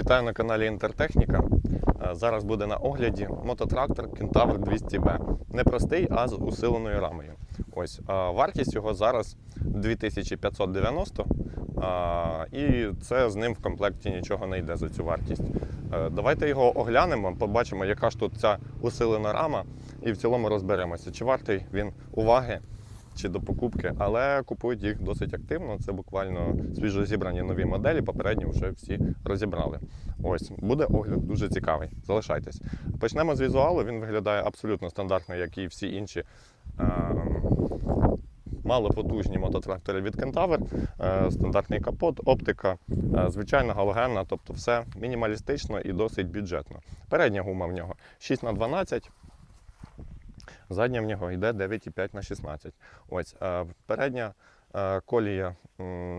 Вітаю на каналі Інтертехніка. Е, Зараз буде на огляді мототрактор Kentaur 200B. Не простий, а з усиленою рамою. Ось е, вартість його зараз 2590. е, І це з ним в комплекті нічого не йде за цю вартість. Давайте його оглянемо, побачимо, яка ж тут ця усилена рама, і в цілому розберемося, чи вартий він уваги чи до покупки, але купують їх досить активно. Це буквально свіжо зібрані нові моделі. Попередні вже всі розібрали. Ось буде огляд дуже цікавий. Залишайтесь. Почнемо з візуалу. Він виглядає абсолютно стандартно, як і всі інші. Малопотужні мототрактори від Kentaur, Е, стандартний капот, оптика, е, звичайна галогенна, тобто все мінімалістично і досить бюджетно. Передня гума в нього 6х12, Задня в нього йде 9,5 на 16. Ось передня колія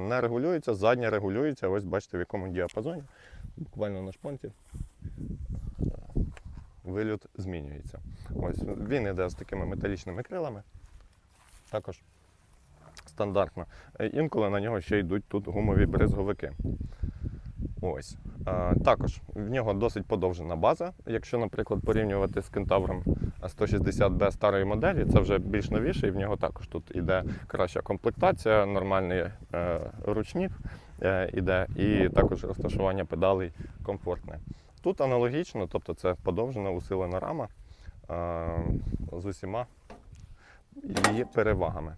не регулюється, задня регулюється. Ось бачите, в якому діапазоні. Буквально на шпонті. Вильот змінюється. Ось він йде з такими металічними крилами. Також стандартно. Е, Інколи на нього ще йдуть тут гумові бризговики. Ось. Також в нього досить подовжена база. Якщо, наприклад, порівнювати з кентавром 160B старої моделі, це вже більш новіший, в нього також тут іде краща комплектація, нормальний е, ручник е, іде, і також розташування педалей комфортне. Тут аналогічно, тобто це подовжена усилена рама е, з усіма її перевагами.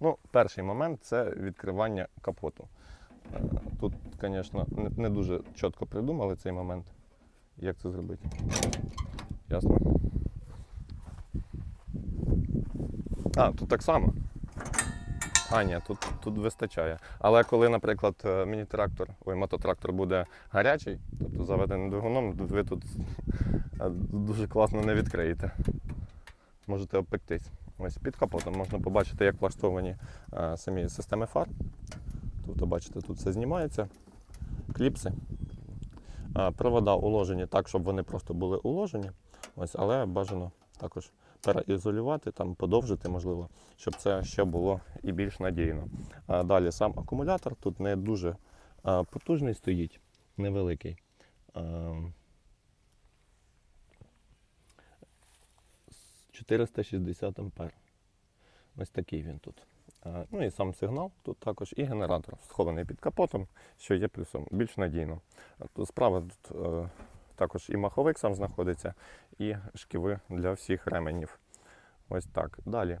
Ну, перший момент це відкривання капоту. Тут, звісно, не- не дуже чітко придумали цей момент. Як це зробити? Ясно? А, тут так само. А, ні, тут, тут вистачає. Але коли, наприклад, е, міні-трактор, ой, мототрактор буде гарячий, тобто заведений двигуном, ви тут е, дуже класно не відкриєте. Можете обпектись. Ось під капотом можна побачити, як влаштовані е, самі системи фар. Тобто, бачите, тут все знімається, кліпси. Провода уложені так, щоб вони просто були уложені. Ось, але бажано також переізолювати, там, подовжити, можливо, щоб це ще було і більш надійно. Далі сам акумулятор тут не дуже потужний стоїть, невеликий. Е, 460 ампер. Ось такий він тут. Е, Ну і сам сигнал тут також, і генератор схований під капотом, що є плюсом, більш надійно. Е, Тут справа тут е, також і маховик сам знаходиться, і шківи для всіх ременів. Ось так. Далі.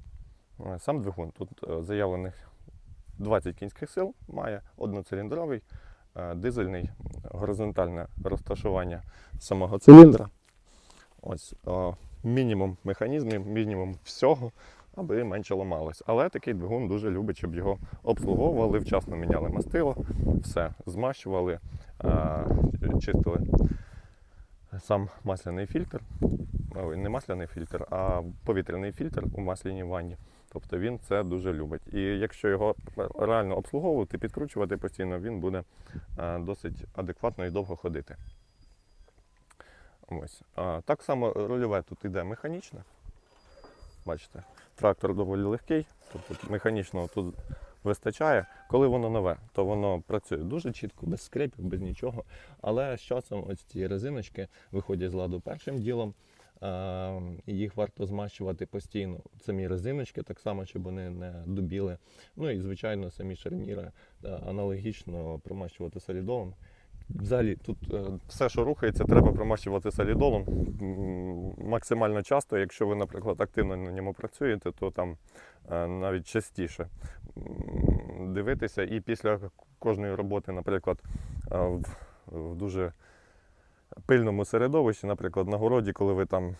Сам двигун. Тут заявлених 20 кінських сил, має одноциліндровий, дизельний, горизонтальне розташування самого циліндра. Ось мінімум механізмів, мінімум всього, аби менше ламалось. Але такий двигун дуже любить, щоб його обслуговували, вчасно міняли мастило, все, змащували, чистили сам масляний фільтр. Ой, не масляний фільтр, а повітряний фільтр у масляній ванні. Тобто він це дуже любить. І якщо його реально обслуговувати, підкручувати постійно, він буде досить адекватно і довго ходити. Ось. Так само рульове тут йде механічне. Бачите, трактор доволі легкий, тобто механічного тут вистачає. Коли воно нове, то воно працює дуже чітко, без скрипів, без нічого. Але з часом ось ці резиночки виходять з ладу першим ділом. Їх варто змащувати постійно. Самі резиночки, так само, щоб вони не дубіли. Ну і, звичайно, самі шарніри аналогічно промащувати солідолом. Взагалі, тут е, все, що рухається, треба промащувати солідолом максимально часто. Якщо ви, наприклад, активно на ньому працюєте, то там е, навіть частіше дивитися. І після кожної роботи, наприклад, е, в, дуже пильному середовищі, наприклад, на городі, коли ви там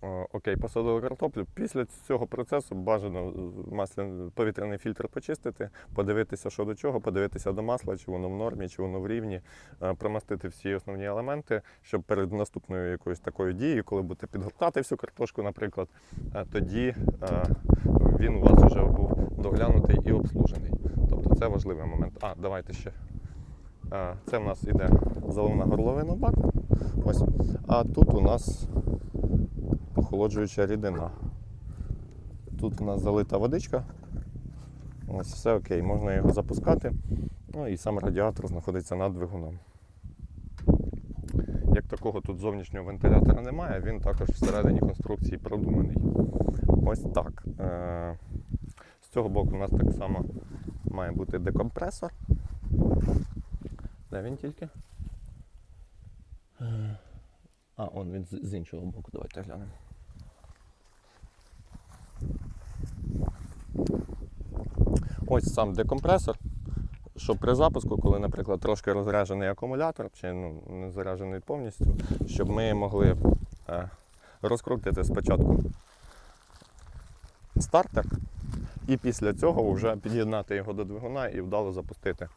Окей, посадили картоплю. Після цього процесу бажано масляний повітряний фільтр почистити, подивитися, що до чого, подивитися до масла, чи воно в нормі, чи воно в рівні, е, промастити всі основні елементи, щоб перед наступною якоюсь такою дією, коли будете підгортати всю картошку, наприклад, е, тоді е, він у вас вже був доглянутий і обслужений. Тобто це важливий момент. А, давайте ще. Е, Це в нас іде заливна горловина баку. Ось. А тут у нас охолоджуюча рідина. Тут у нас залита водичка. Ось все окей, можна його запускати. Ну і сам радіатор знаходиться над двигуном. Як такого тут зовнішнього вентилятора немає, він також всередині конструкції продуманий. Ось так. Е, З цього боку у нас так само має бути декомпресор. Де він тільки? Е, А, он він з з іншого боку, давайте глянемо. Ось сам декомпресор, щоб при запуску, коли, наприклад, трошки розряджений акумулятор, чи ну, не заряджений повністю, щоб ми могли е, розкрутити спочатку стартер, і після цього вже під'єднати його до двигуна і вдало запустити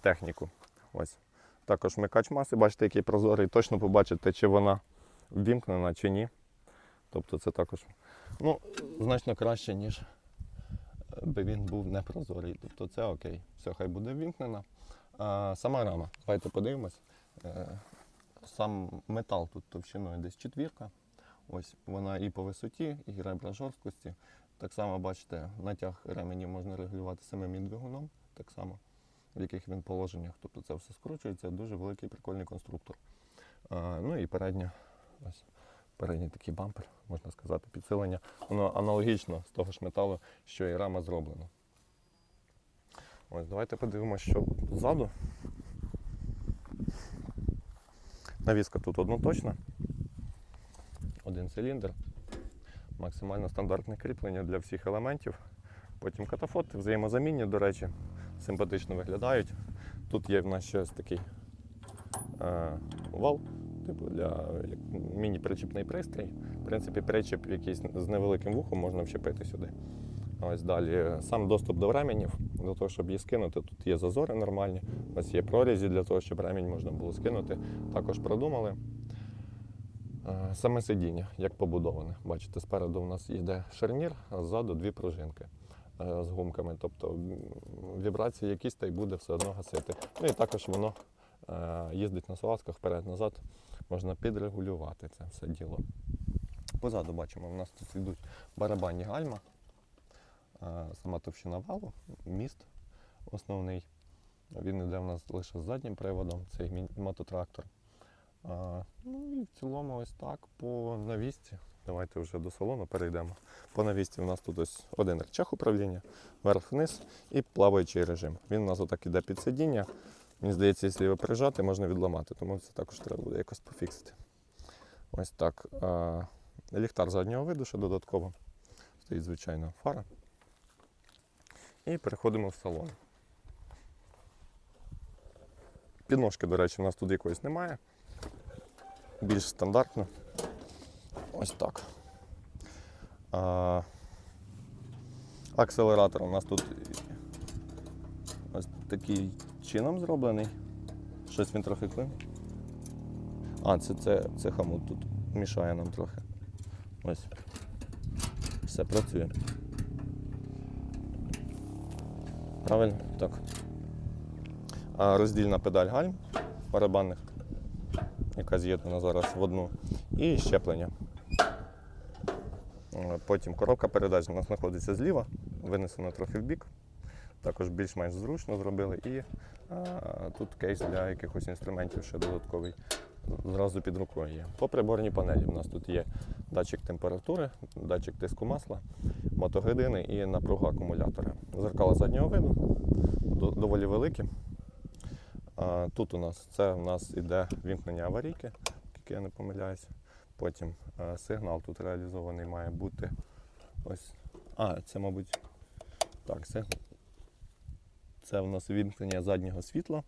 техніку. Ось. Також вмикач маси, бачите, який прозорий, точно побачите, чи вона ввімкнена, чи ні. Тобто це також ну, значно краще, ніж би він був непрозорий. Тобто це окей. Все, хай буде ввімкнена. Сама рама. Давайте подивимось. Е, Сам метал тут товщиною десь четвірка. Ось вона і по висоті, і ребра жорсткості. Так само бачите, натяг ременів можна регулювати самим двигуном, так само, в яких він положеннях. Тобто це все скручується, дуже великий прикольний конструктор. Ну і передня, ось передній такий бампер, можна сказати, підсилення. Воно аналогічно з того ж металу, що і рама зроблена. Ось, давайте подивимося, що ззаду. Навіска тут одноточна. Один циліндр. Максимально стандартне кріплення для всіх елементів. Потім катафоти взаємозамінні, до речі, симпатично виглядають. Тут є в нас ще ось такий е, вал, типу для міні-причіпний пристрій. В принципі, причіп якийсь з невеликим вухом можна вчепити сюди. Ось далі сам доступ до ременів. Для того, щоб її скинути, тут є зазори нормальні. Ось є прорізі для того, щоб ремінь можна було скинути. Також продумали. Е, Саме сидіння, як побудоване. Бачите, спереду у нас йде шарнір, а ззаду дві пружинки е, з гумками. Тобто вібрації якісь та й буде все одно гасити. Ну і також воно е, їздить на салазках вперед-назад. Можна підрегулювати це все діло. Позаду бачимо, у нас тут йдуть барабанні гальма, е, сама товщина валу, міст основний. Він йде у нас лише з заднім приводом, цей мототрактор. А, ну і в цілому ось так по навісті. Давайте вже до салону перейдемо. По навісті у нас тут ось один рычаг управління, вверх-вниз і плаваючий режим. Він у нас отак іде під сидіння. Мені здається, якщо його прижати, можна відламати, тому це також треба буде якось пофіксити. Ось так. Ліхтар заднього виду ще додатково. Стоїть звичайно фара. І переходимо в салон. Підножки, до речі, у нас тут якоїсь немає більш стандартно. Ось так. А, акселератор у нас тут ось такий чином зроблений. Щось він трохи клин. А, це, це, це хамут тут мішає нам трохи. Ось. Все працює. Правильно? Так. А, роздільна педаль гальм барабанних яка з'єднана зараз в одну, і щеплення. Потім коробка передач у нас знаходиться зліва, винесена трохи в бік. Також більш-менш зручно зробили. І а, тут кейс для якихось інструментів ще додатковий. Зразу під рукою є. По приборній панелі у нас тут є датчик температури, датчик тиску масла, мотогодини і напруга акумулятора. Зеркала заднього виду, доволі великі. А, Тут у нас це у нас іде вімкнення аварійки, як я не помиляюся. Потім е, сигнал тут реалізований має бути. Ось. А, це, мабуть, так, це, це у нас вімкнення заднього світла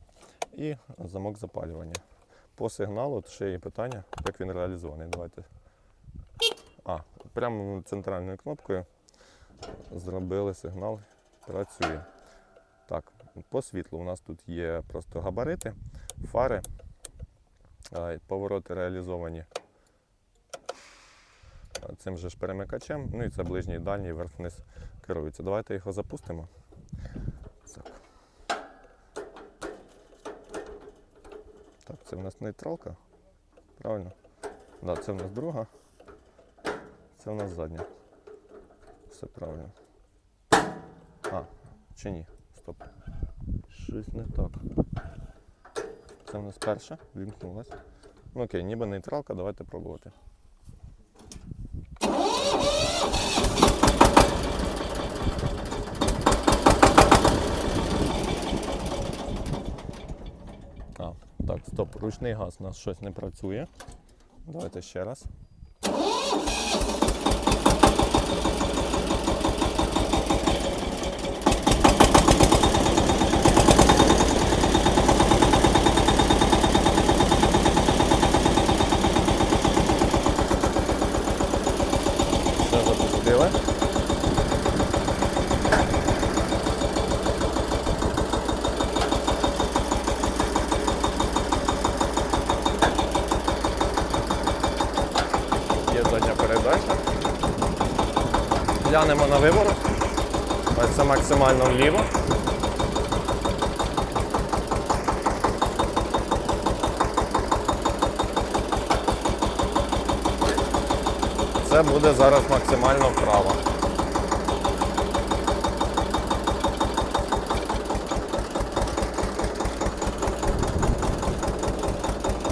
і замок запалювання. По сигналу ще є питання, як він реалізований. Давайте. А, прямо центральною кнопкою зробили сигнал, працює. Так, по світлу у нас тут є просто габарити, фари, повороти реалізовані цим же ж перемикачем. Ну і це ближній дальній верх-вниз керується. Давайте його запустимо. Так. так, це в нас нейтралка. Правильно? Да, це в нас друга. Це в нас задня. Все правильно. А, чи ні? Стоп. щось не так. Це в нас перша, вімкнулася. Ну окей, ніби нейтралка, давайте пробувати. А, так, стоп, ручний газ у нас щось не працює. Давайте ще раз. Все запустили. Є задня передача. Глянемо на виворот. Це максимально вліво. Це буде зараз максимально вправо.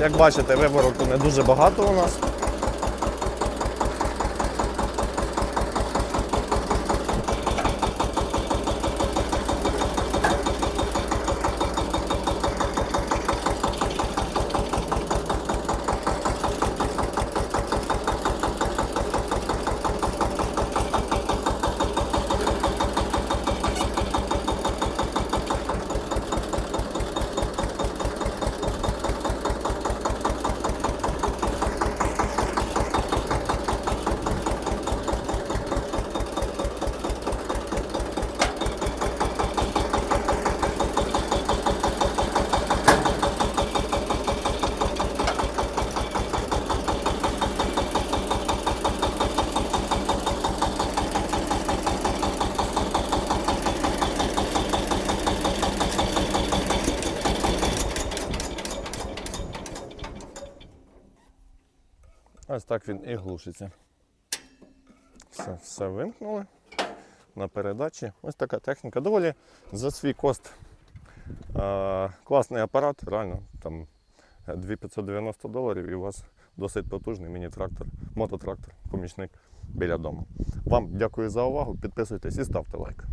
Як бачите, вивороту не дуже багато у нас. Ось так він і глушиться. Все, все вимкнули на передачі. Ось така техніка. Доволі за свій кост. Е, класний апарат, реально там 2590 доларів і у вас досить потужний міні-трактор, мототрактор, помічник біля дому. Вам дякую за увагу. Підписуйтесь і ставте лайк.